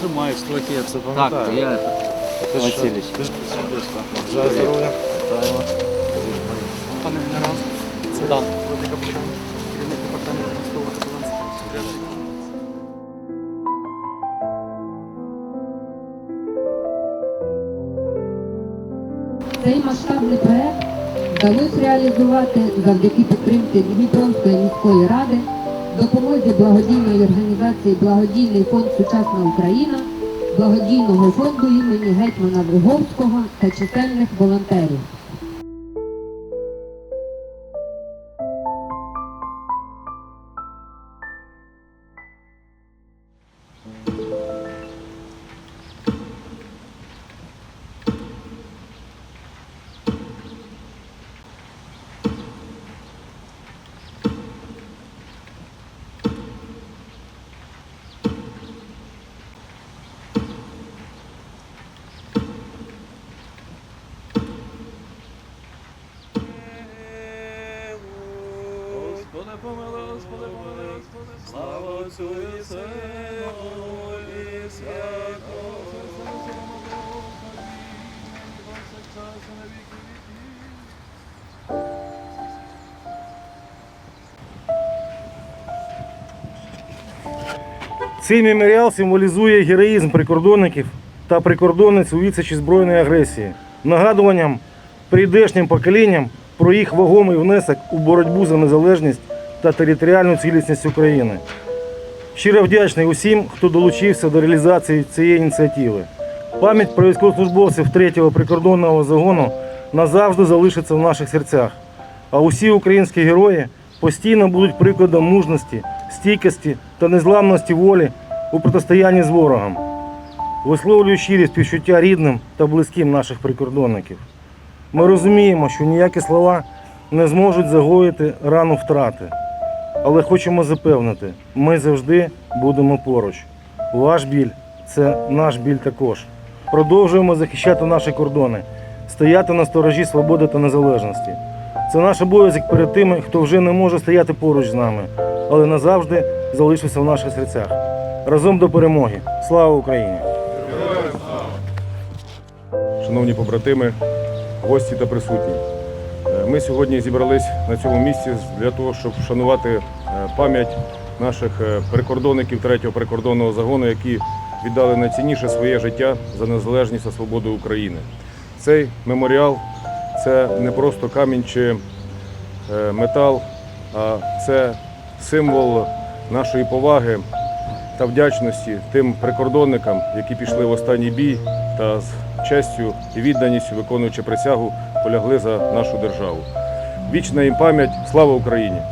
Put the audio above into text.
Тримаю строки, я це пам'ятаю. Так, я Васильович. Бажаю здоров'я. Вітаємо. Пане генерал, це Дан. Керівник департаменту міського капеланства. Цей масштабний проект вдалося реалізувати завдяки підтримці Дніпровської міської ради, допомозі благодійної організації Благодійний фонд Сучасна Україна, благодійного фонду імені гетьмана Виговського та чисельних волонтерів. Господи, помилуй, Господи, помилуй, Господи, слава Отцю і Сину і на віки. Цей меморіал символізує героїзм прикордонників та прикордонниць у відсічі збройної агресії, нагадуванням прийдешнім поколінням про їх вагомий внесок у боротьбу за незалежність та територіальну цілісність України. Щиро вдячний усім, хто долучився до реалізації цієї ініціативи. Пам'ять про військовослужбовців 3-го прикордонного загону назавжди залишиться в наших серцях. А усі українські герої постійно будуть прикладом мужності, стійкості та незламності волі у протистоянні з ворогом. Висловлюю щирі співчуття рідним та близьким наших прикордонників. Ми розуміємо, що ніякі слова не зможуть загоїти рану втрати. Але хочемо запевнити, ми завжди будемо поруч. Ваш біль це наш біль також. Продовжуємо захищати наші кордони, стояти на сторожі свободи та незалежності. Це наш обов'язок перед тими, хто вже не може стояти поруч з нами, але назавжди залишився в наших серцях. Разом до перемоги. Слава Україні! Шановні побратими, гості та присутні. Е, Ми сьогодні зібрались на цьому місці для того, щоб вшанувати е, пам'ять наших е, прикордонників 3-го прикордонного загону, які віддали найцінніше своє життя за незалежність та свободу України. Цей меморіал це не просто камінь чи метал, а це символ нашої поваги та вдячності тим прикордонникам, які пішли в останній бій та з честю і відданістю, виконуючи присягу, полягли за нашу державу. Вічна їм пам'ять, слава Україні!